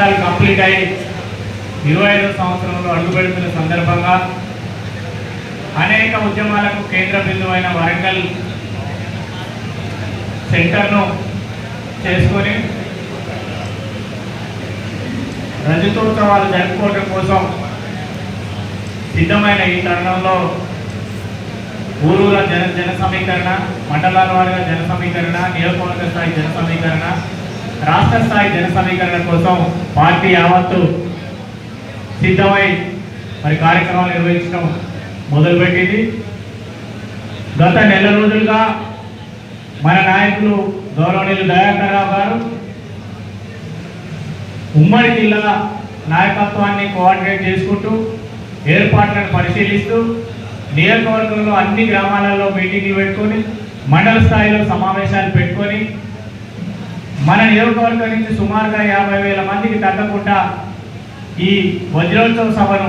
Complete అయి ఇరవై ఐదో సంవత్సరంలో అడుగుపెడుతున్న సందర్భంగా అనేక ఉద్యమాలకు కేంద్ర బిందువైన వరంగల్ సెంటర్ను చేసుకొని రజతోత్సవాలు జరుపుకోవడం కోసం సిద్ధమైన ఈ తరుణంలో ఊరూర జన జన సమీకరణ మండలాల వారిగా జన సమీకరణ నియోజకవర్గ స్థాయి జన సమీకరణ రాష్ట్ర స్థాయి జన సమీకరణ కోసం పార్టీ యావత్తు సిద్ధమై మరి కార్యక్రమాలు నిర్వహించడం మొదలుపెట్టింది. గత నెల రోజులుగా మన నాయకులు గౌరవనీయులు దయాకర్ రావు గారు ఉమ్మడి జిల్లా నాయకత్వాన్ని కోఆర్డినేట్ చేసుకుంటూ ఏర్పాట్లను పరిశీలిస్తూ నియోజకవర్గంలో అన్ని గ్రామాలలో మీటింగ్లు పెట్టుకొని మండల స్థాయిలో సమావేశాలు పెట్టుకొని మన నియోజకవర్గం నుంచి సుమారుగా యాభై వేల మందికి తగ్గకుండా ఈ వజ్రోత్సవ సభను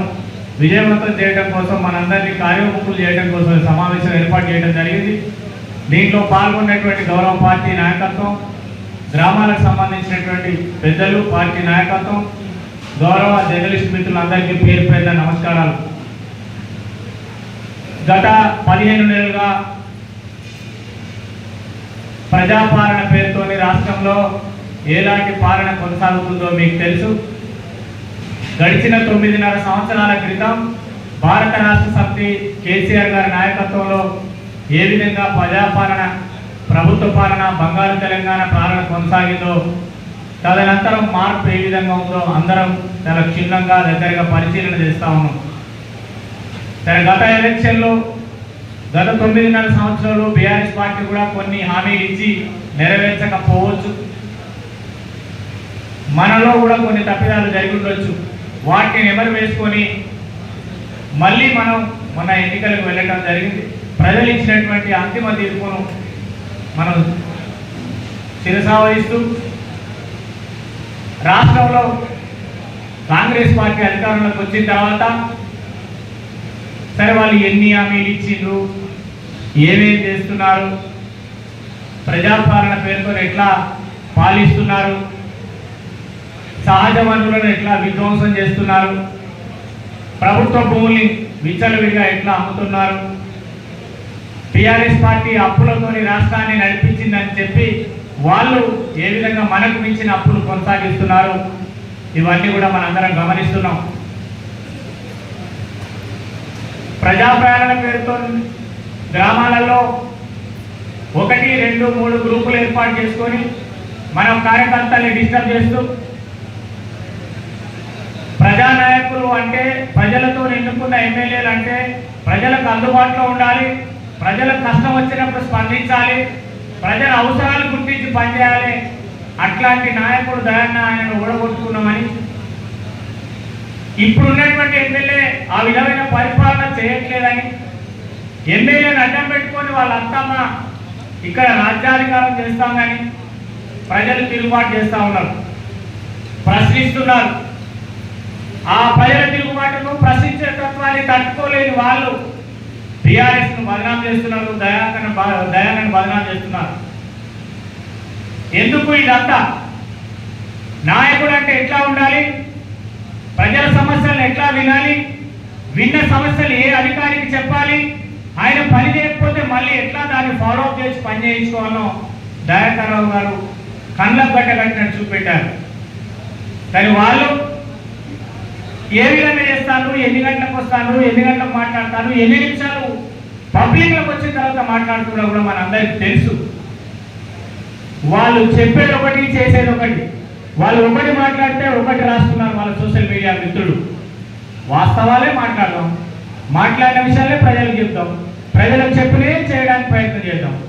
విజయవంతం చేయడం కోసం మనందరినీ కార్యోముఖులు చేయడం కోసం సమావేశం ఏర్పాటు చేయడం జరిగింది. దీంట్లో పాల్గొన్నటువంటి గౌరవ పార్టీ నాయకత్వం గ్రామాలకు సంబంధించినటువంటి పెద్దలు పార్టీ నాయకత్వం గౌరవ జర్నలిస్ట్ మిత్రులందరికీ పేరు పెద్ద నమస్కారాలు. గత పదిహేను నెలలుగా ప్రజాపాలన పేరుతోని రాష్ట్రంలో ఎలాంటి పాలన కొనసాగుతుందో మీకు తెలుసు. గడిచిన తొమ్మిదిన్నర సంవత్సరాల క్రితం భారత రాష్ట్ర సమితి కేసీఆర్ గారి నాయకత్వంలో ఏ విధంగా ప్రజాపాలన ప్రభుత్వ పాలన బంగారు తెలంగాణ పాలన కొనసాగిందో తదనంతరం మార్పు ఏ విధంగా ఉందో అందరం చాలా క్షుణ్ణంగా దగ్గరగా పరిశీలన చేస్తా ఉన్నాం. గత ఎలక్షన్లో గత తొమ్మిదిన్నర సంవత్సరాలు బీఆర్ఎస్ పార్టీ కూడా కొన్ని హామీలు ఇచ్చి నెరవేర్చకపోవచ్చు. మనలో కూడా కొన్ని తప్పిదాలు జరిగి ఉండొచ్చు. వాటిని నెమరు వేసుకొని మళ్ళీ మనం మన ఎన్నికలకు వెళ్ళడం జరిగింది. ప్రజలు ఇచ్చినటువంటి అంతిమ తీర్పును మనం శిరసావహిస్తూ రాష్ట్రంలో కాంగ్రెస్ పార్టీ అధికారంలోకి వచ్చిన తర్వాత సరే వాళ్ళు ఎన్ని హామీలు ఇచ్చిండ్రు? ఏమేం చేస్తున్నారు? ప్రజాపాలన పేరుతో ఎట్లా పాలిస్తున్నారు? సహజ వనరులను ఎట్లా విధ్వంసం చేస్తున్నారు? ప్రభుత్వ భూముల్ని విచ్చలవిడిగా ఎట్లా అమ్ముతున్నారు? టిఆర్ఎస్ పార్టీ అప్పులతోని రాష్ట్రాన్ని నడిపించిందని చెప్పి వాళ్ళు ఏ విధంగా మనకు మించిన అప్పులు కొనసాగిస్తున్నారు? ఇవన్నీ కూడా మనందరం గమనిస్తున్నాం. ప్రజా ప్రయాణం పేరుతో గ్రామాలలో ఒకటి రెండు మూడు గ్రూపులు ఏర్పాటు చేసుకొని మనం కార్యకర్తల్ని డిస్టర్బ్ చేస్తూ ప్రజానాయకులు అంటే ప్రజలతో ఎన్నుకున్న ఎమ్మెల్యేలు అంటే ప్రజలకు అందుబాటులో ఉండాలి ప్రజలకు కష్టం వచ్చినప్పుడు స్పందించాలి ప్రజల అవసరాలు గుర్తించి పనిచేయాలి. అట్లాంటి నాయకుడు దయాన్న ఆయనను ఓడగొట్టుకున్నామని ఇప్పుడున్నటువంటి ఎమ్మెల్యే ఆ విధమైన పరిపాలన చేయట్లేదని ఎమ్మెల్యేని అడ్డం పెట్టుకొని వాళ్ళ అత్తమ్మ ఇక్కడ రాజ్యాధికారం చేస్తాం కానీ ప్రజలు తిరుగుబాటు చేస్తూ ఉన్నారు. ప్రశ్నిస్తున్నారు. ఆ ప్రజల తిరుగుబాటును ప్రశ్నించే తత్వాన్ని తట్టుకోలేని వాళ్ళు టిఆర్ఎస్ను బదనాం చేస్తున్నారు దయాకరణ దయాకరణ బదనాం చేస్తున్నారు. ఎందుకు ఇదంతా? నాయకుడు అంటే ఎట్లా ఉండాలి? ప్రజల సమస్యలను ఎట్లా వినాలి? విన్న సమస్యలు ఏ అధికారికి చెప్పాలి? ఆయన పని చేయకపోతే మళ్ళీ ఎట్లా దాన్ని ఫాలో అప్ చేసి పని చేయించుకోవాలో దయాకరావు గారు కళ్ళ గట్ట కట్టినట్టు చూపెట్టారు. కానీ వాళ్ళు ఏ విధంగా చేస్తాను ఎన్ని గంటలకు వస్తాను ఎన్ని గంటలకు మాట్లాడతారు? ఎన్ని నిమిషాలు పబ్లిక్లోకి వచ్చిన తర్వాత మాట్లాడుతున్నా కూడా మనందరికి తెలుసు. వాళ్ళు చెప్పేది ఒకటి చేసేది ఒకటి. వాళ్ళు ఒకటి మాట్లాడితే ఒకటి రాస్తున్నారు వాళ్ళ సోషల్ మీడియా మిత్రుడు వాస్తవాలే మాట్లాడదాం. మాట్లాడిన విషయాలే ప్రజలకు చెప్తాం ప్రజలకు చెప్పినే చేయడానికి ప్రయత్నం చేద్దాం.